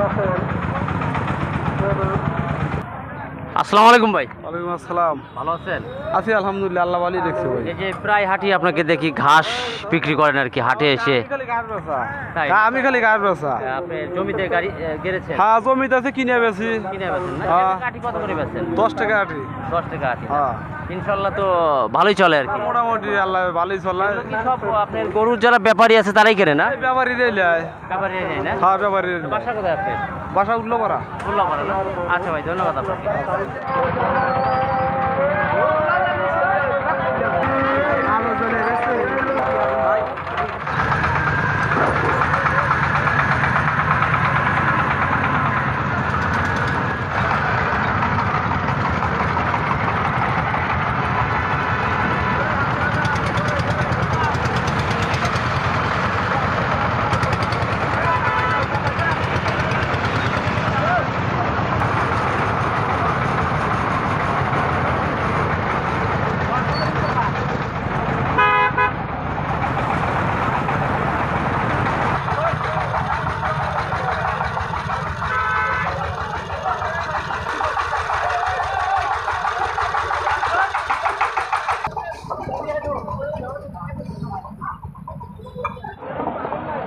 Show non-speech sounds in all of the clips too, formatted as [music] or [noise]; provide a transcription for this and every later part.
Ako. Pero আসসালামু আলাইকুম ভাই। ওয়ালাইকুম আসসালাম। ভালো আছেন? আছি আলহামদুলিল্লাহ আল্লাহ ভালোই দেখছি ভাই। এই যে প্রায় হাটি আপনাকে দেখি ঘাস বিক্রি করেন আর কি হাটে এসে। হ্যাঁ, আমি খালি বেচা। আপনি জমিতে গাড়ি গেড়েছেন? হ্যাঁ জমিতে আছে কিনে বেছি কিনে হ্যাঁ। কত করে বেছেন দশ টাকা আটি দশ টাকা আটি হ্যাঁ। ইনশাল্লাহ তো ভালোই চলে আর কি। মোটামুটি আল্লাহ ভালোই কি সব আপনার গরুর যারা ব্যাপারী আছে তারাই কেনে না? এই ব্যাপারী রেলায় ব্যাপারী নেই না? হ্যাঁ ব্যাপারী বাসা কোথায় আপনার? বাসা বললাম না? আচ্ছা ভাই ধন্যবাদ আপনাকে। Thank you.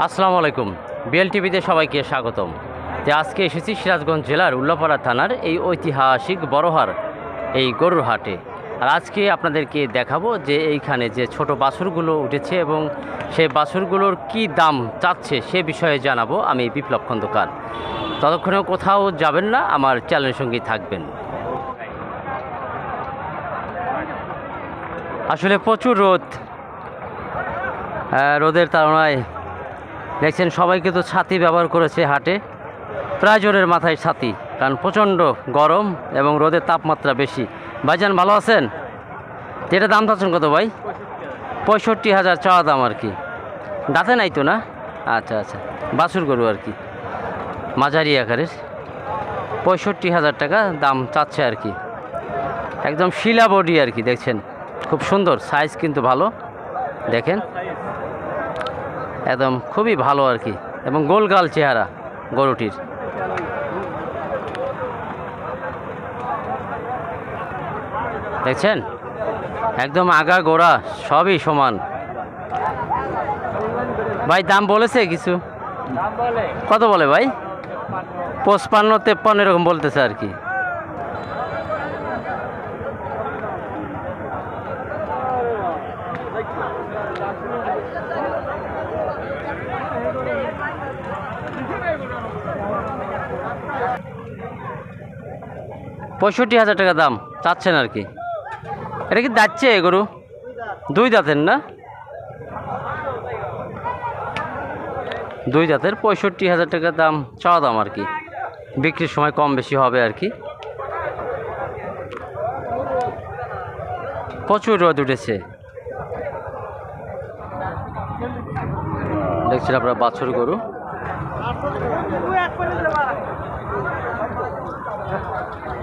আসসালামু আলাইকুম। বিএল টিভিতে সবাইকে স্বাগতম। যে আজকে এসেছি সিরাজগঞ্জ জেলার উল্লাপাড়া থানার এই ঐতিহাসিক বড়হার, এই গরুর হাটে। আর আজকে আপনাদেরকে দেখাবো যে এইখানে যে ছোট বাছুরগুলো উঠেছে এবং সেই বাছুরগুলোর কি দাম চাচ্ছে সে বিষয়ে জানাব আমি বিপ্লব খন্দকার। ততক্ষণেও কোথাও যাবেন না, আমার চ্যানেলের সঙ্গেই থাকবেন। আসলে প্রচুর রোদ। রোদের তাড়নায় দেখছেন, সবাইকে তো ছাতি ব্যবহার করেছে হাটে। প্রায় জোরের মাথায় ছাতি, কারণ প্রচণ্ড গরম এবং রোদের তাপমাত্রা বেশি। ভাইজান, ভালো আছেন? এটা দাম চাচ্ছেন কত ভাই? পঁয়ষট্টি হাজার চাওয়া দাম আর কি। দাঁতে নাই তো না? আচ্ছা আচ্ছা। বাছুর গরু আর কি। মাঝারি আকারের। পঁয়ষট্টি হাজার টাকা দাম চাচ্ছে আর কি। একদম শিলা বডি আর কি, দেখছেন। খুব সুন্দর, সাইজ কিন্তু ভালো। দেখেন। একদম খুবই ভালো আর কি। এবং গোলগাল চেহারা গরুটির। দেখছেন? একদম আগা গোড়া সবই সমান। ভাই দাম বলেছে কিছু? কত বলে ভাই? পঁচপান্ন তেপ্পান্ন এরকম বলতেছে আর কি। পঁয়ষট্টি হাজার টাকা দাম চাচ্ছেন আর কি। এটা কি যাচ্ছে গরু? দুই দাঁতের না? দুই দাঁতের পঁয়ষট্টি হাজার টাকা দাম, চাওয়া দাম আর কি। বিক্রির সময় কম বেশি হবে আর কি। প্রচুর রোদ উঠেছে। দেখছেন আপনারা বাছুর গরু।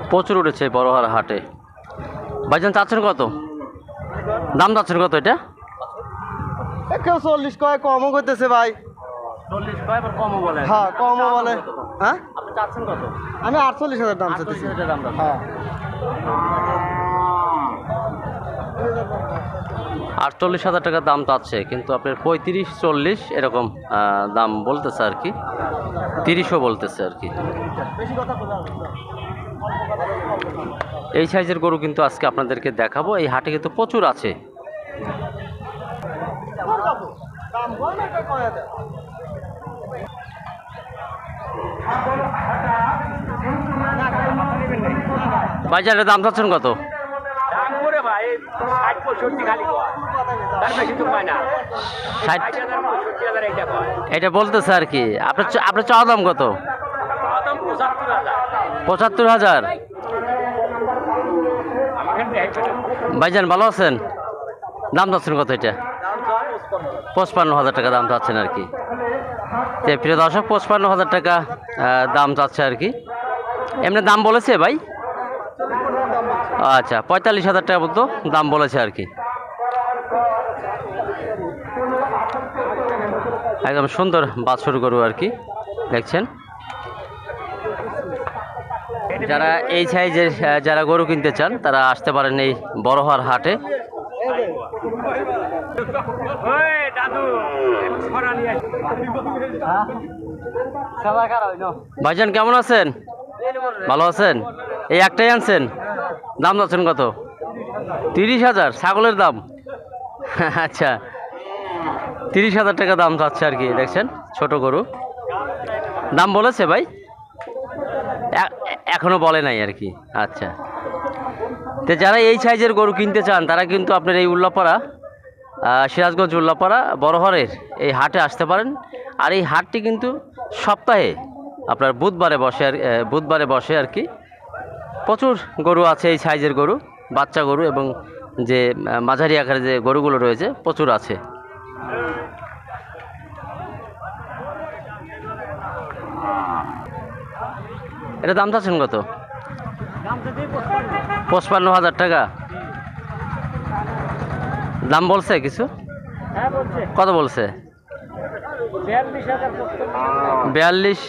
প্রচুর উঠেছে বড়হার হাটে। ভাইজান চাচ্ছেন কত? দাম চাচ্ছেন কত এটা? কেউ চল্লিশ কয় কমও করতেছে ভাই। হ্যাঁ কমও বলে। হ্যাঁ? আমি আটচল্লিশ হাজার দাম দাম হ্যাঁ। আটচল্লিশ হাজার টাকা দাম চাচ্ছে কিন্তু আপনার পঁয়ত্রিশ চল্লিশ এরকম দাম বলতেছে আর কি। তিরিশও বলতেছে আর কি। এই সাইজের গরু কিন্তু আজকে আপনাদেরকে দেখাবো। এই হাটে কিন্তু প্রচুর আছে। বাজারের দাম চাচ্ছেন কত? এটা বলতেছে আর কি। আপনার আপনার চাওয়া দাম কত? পঁচাত্তর হাজার। ভাইজান, ভালো আছেন? দাম চাচ্ছেন কত এটা? পঁচপান্ন হাজার টাকা দাম চাচ্ছেন আর কি। প্রিয় দর্শক, পঁচপান্ন হাজার টাকা দাম চাচ্ছে আর কি। এমনি দাম বলেছে ভাই? আচ্ছা পঁয়তাল্লিশ হাজার টাকা মতো দাম বলেছে আর কি। একদম সুন্দর বাছুর গরু আর কি, দেখছেন? যারা এই সাইজের যারা গরু কিনতে চান তারা আসতে পারেন এই বড় হওয়ার হাটে ভাইজান কেমন আছেন? ভালো আছেন? এই একটাই আনছেন? দাম যাচ্ছেন কত? তিরিশ হাজার ছাগলের দাম। [laughs] আচ্ছা তিরিশ হাজার টাকা দাম যাচ্ছে আর কি দেখছেন? ছোট গরু। দাম বলেছে ভাই? এ- এখনও বলে নাই আর কি। আচ্ছা। তো যারা এই সাইজের গরু কিনতে চান, তারা কিন্তু আপনার এই উল্লাপাড়া সিরাজগঞ্জ উল্লাপাড়া, বড়হরের এই হাটে আসতে পারেন। আর এই হাটটি কিন্তু সপ্তাহে আপনার বুধবারে বসে আর বুধবারে বসে আর কি। প্রচুর গরু আছে এই সাইজের গরু, বাচ্চা গরু এবং যে মাঝারি আকারে যে গরুগুলো রয়েছে, প্রচুর আছে। এটা দাম চাচ্ছেন কত? পঁচপান্ন হাজার টাকা। দাম বলছে কিছু? কত বলছে? বিয়াল্লিশ,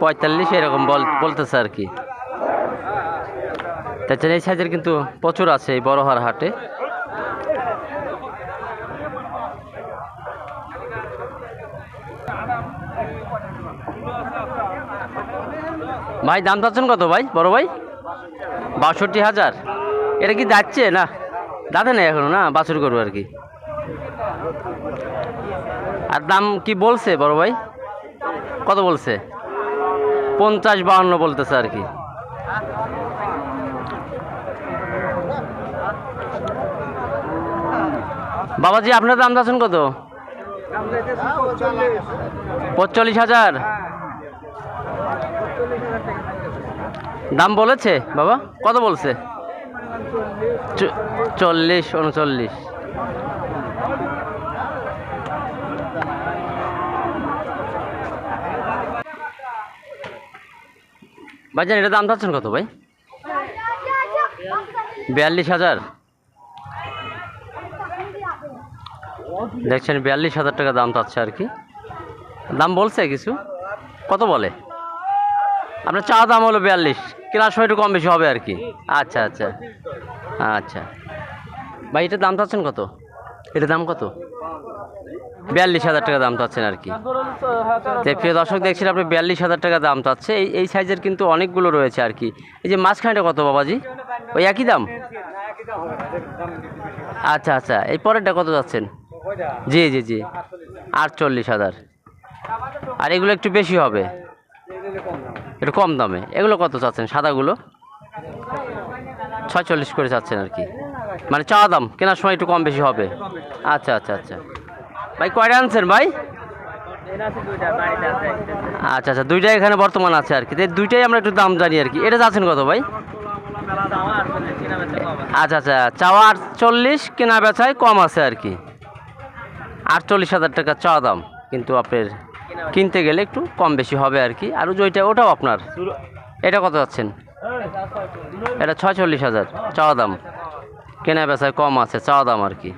পঁয়তাল্লিশ এরকম বল, বলতেছে আর কি। তাছাড়া এই সাইজের কিন্তু প্রচুর আছে এই বড়হার হাটে। ভাই, দাম চাচ্ছেন কত ভাই, বড় ভাই? বাষট্টি হাজার। এটা কি যাচ্ছে? না, দাঁতে নেই এখনও, না? বাছুর করব আর কি। আর দাম কি বলছে বড় ভাই? কত বলছে? পঞ্চাশ বাহান্ন বলতেছে আর কি। বাবাজি, আপনার দাম আছেন কত? পঁচল্লিশ হাজার। দাম বলেছে, বাবা? কত বলছে? চল্লিশ, উনচল্লিশ। ভাই ভাইজান, এটা দাম চাচ্ছেন কত ভাই? বিয়াল্লিশ হাজার। দেখছেন, বিয়াল্লিশ হাজার টাকা দাম চাচ্ছে আর কি। দাম বলছে কিছু? কত বলে? আপনার চা দাম হলো বিয়াল্লিশ। কেনার সময় একটু কম বেশি হবে আর কি। আচ্ছা আচ্ছা। আচ্ছা। ভাই, এটার দাম চাচ্ছেন কত? এটার দাম কত? বিয়াল্লিশ হাজার টাকা দাম চাচ্ছেন আর কি। প্রিয় দর্শক, দেখছেন আপনি বিয়াল্লিশ হাজার টাকা দাম চাচ্ছে। এই এই সাইজের কিন্তু অনেকগুলো রয়েছে আর কি। এই যে মাঝখানেটা কত বাবাজি? ওই একই দাম? আচ্ছা আচ্ছা। এই পরেরটা কত যাচ্ছেন জি জি জি। আটচল্লিশ হাজার। আর এগুলো একটু বেশি হবে। একটু কম দামে। এগুলো কত চাচ্ছেন? সাদাগুলো? ছয়চল্লিশ করে চাচ্ছেন আর কি। মানে চাওয়া দাম, কেনার সময় একটু কম বেশি হবে। আচ্ছা আচ্ছা আচ্ছা। ভাই, কয়টা আনছেন ভাই? আচ্ছা আচ্ছা দুইটাই এখানে বর্তমান আছে আর কি। দুইটাই আমরা একটু দাম জানি আর কি। এটা যাচ্ছেন কত ভাই? আচ্ছা আচ্ছা চাওয়া আটচল্লিশ, কেনা বেচায় কম আছে আর কি। আটচল্লিশ হাজার টাকা চাওয়া দাম। কিন্তু আপনার কিনতে গেলে একটু কম বেশি হবে আর কি। আর ওই ওইটা, ওটাও আপনার। এটা কত যাচ্ছেন? এটা ছয়চল্লিশ হাজার, চাওয়া দাম। কেনা বেচায় কম আছে, চাওয়া দাম আর কি।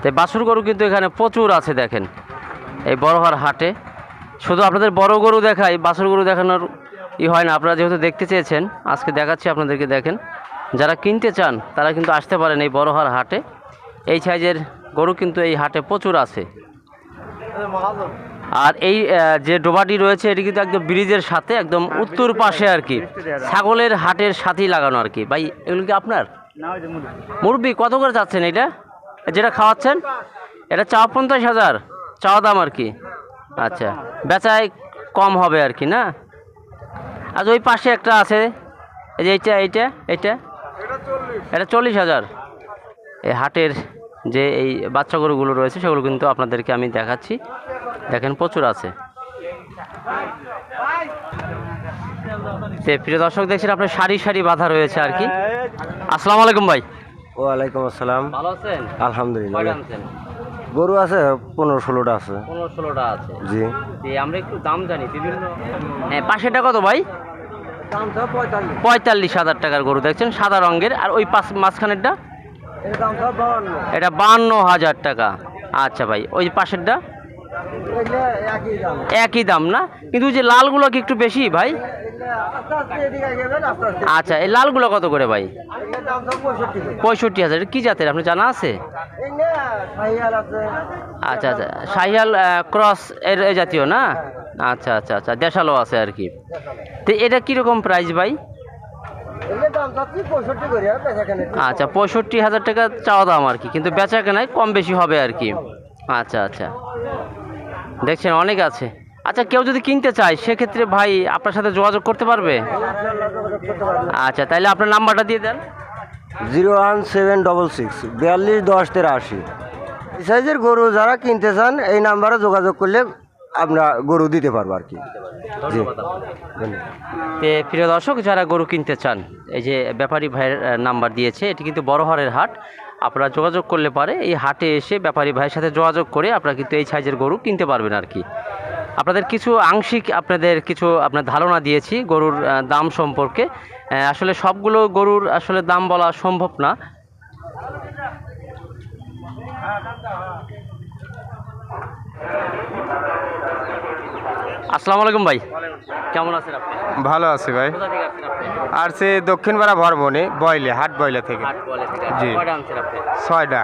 তো বাছুর গরু কিন্তু এখানে প্রচুর আছে দেখেন। এই বড়হার হাটে। শুধু আপনাদের বড় গরু দেখাই বাছুর গরু দেখানোর ই হয় না। আপনারা যেহেতু দেখতে চেয়েছেন, আজকে দেখাচ্ছি আপনাদেরকে, দেখেন। যারা কিনতে চান, তারা কিন্তু আসতে পারেন এই বড়হার হাটে। এই সাইজের গরু কিন্তু এই হাটে প্রচুর আছে। আর এই যে ডোবাটি রয়েছে এটি কিন্তু একদম ব্রিজের সাথে একদম উত্তর পাশে আর। কি ছাগলের হাটের সাথেই লাগানো আর কি ভাই এগুলো কি আপনার? মুরব্বি। কত করে চাচ্ছেন এটা? যেটা খাওয়াচ্ছেন? এটা চা পঞ্চাশ হাজার। চাওয়া দাম আর কি আচ্ছা বেচায় কম হবে আর কি না? আর ওই পাশে একটা আছে। এই যে এইটা এইটা এইটা। এটা চল্লিশ। হাজার। এই হাটের যে এই বাচ্চা গরুগুলো রয়েছে সেগুলো কিন্তু আপনাদেরকে আমি দেখাচ্ছি। দেখেন প্রচুর আছে। প্রিয় দর্শক দেখছেন আপনার সারি সারি বাধা রয়েছে আর কি? আসসালামু আলাইকুম ভাই। ওয়ালাইকুম আসসালাম। ভালো আছেন? আলহামদুলিল্লাহ। গরু আছে পনেরো ষোলোটা আছে। পনেরো ষোলোটা আছে। জি। যে আমরা একটু দাম জানি বিভিন্ন হ্যাঁ পাশেটা কত ভাই? পঁয়তাল্লিশ। হাজার টাকার গরু দেখছেন? সাদা রঙের। আর ওই পাশ মাঝখানেরটা? এটা বান্ন হাজার টাকা। আচ্ছা ভাই ওই পাশেরটা? একই দাম না? কিন্তু যে লালগুলো কি একটু বেশি ভাই? আচ্ছা এই লালগুলো কত করে ভাই? পঁয়ষট্টি হাজার। কি জাতের? আপনি জানা আছে? আচ্ছা আচ্ছা শাহিয়াল ক্রস এর জাতীয় না? আচ্ছা আচ্ছা আচ্ছা দেশালো আছে আর কি। তো এটা কীরকম প্রাইস ভাই? আচ্ছা পঁয়ষট্টি হাজার টাকা চাওয়া দাম আর কি, কিন্তু বেচা কেনায় কম বেশি হবে আর কি। আচ্ছা আচ্ছা। দেখছেন অনেক আছে। আচ্ছা কেউ যদি কিনতে চায় সেক্ষেত্রে ভাই আপনার সাথে যোগাযোগ করতে পারবে? আচ্ছা তাহলে আপনার নাম্বারটা দিয়ে দেন। Zero one seven double six বিয়াল্লিশ দশ তেরো আশি এই সাইজের গরু যারা কিনতে চান এই নাম্বারে যোগাযোগ করলে আমরা গরু দিতে পারব আর কি। জি। প্রিয় দর্শক যারা গরু কিনতে চান এই যে ব্যাপারী ভাইয়ের নাম্বার দিয়েছে এটি কিন্তু বড় হারের হাট। আপনারা যোগাযোগ করলে পারে এই হাটে এসে ব্যাপারী ভাইয়ের সাথে যোগাযোগ করে আপনারা কিন্তু এই সাইজের গরু কিনতে পারবেন আর কি। আপনাদের কিছু আংশিক আপনাদের কিছু আপনার ধারণা দিয়েছি গরুর দাম সম্পর্কে। আসলে সবগুলো গরুর আসলে দাম বলা সম্ভব না। আসসালামু আলাইকুম ভাই। কেমন আছেন আপনি? ভালো আছে ভাই। কোথা থেকে আসছেন আপনি? আর সে দক্ষিণ পাড়া ভরবনে বয়লে হাট বয়লা থেকে। হাট বলে থেকে। জি। ছয়টা।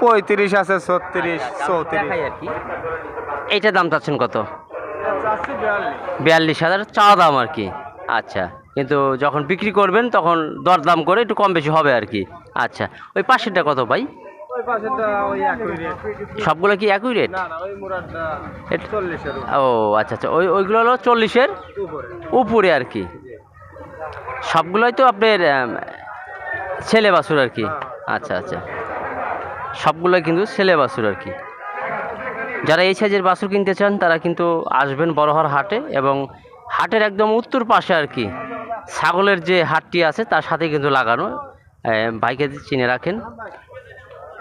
পঁয়ত্রিশ আছে ছত্রিশ আচ্ছা, চৌত্রিশ। দেখাই আর কি। এইটার দাম চাচ্ছেন কত? বিয়াল্লিশ। হাজার চাওয়া দাম আর কি। আচ্ছা কিন্তু যখন বিক্রি করবেন তখন দর দাম করে একটু কম বেশি হবে আর কি। আচ্ছা ওই পাশেরটা কত ভাই? সবগুলো কি একই রেট ও আচ্ছা আচ্ছা ওই ওইগুলো হলো চল্লিশের? উপরে। আর কি। সবগুলোই তো আপনার ছেলে বাছুর আর কি? আচ্ছা আচ্ছা। সবগুলোই কিন্তু ছেলে বাছুর আর কি। যারা এই সাইজের বাছুর কিনতে চান তারা কিন্তু আসবেন বড়হর হাটে এবং হাটের একদম উত্তর পাশে আর কি। ছাগলের যে হাটটি আছে তার সাথে কিন্তু লাগানো বাইকে চিনে রাখেন।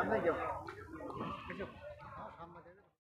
那就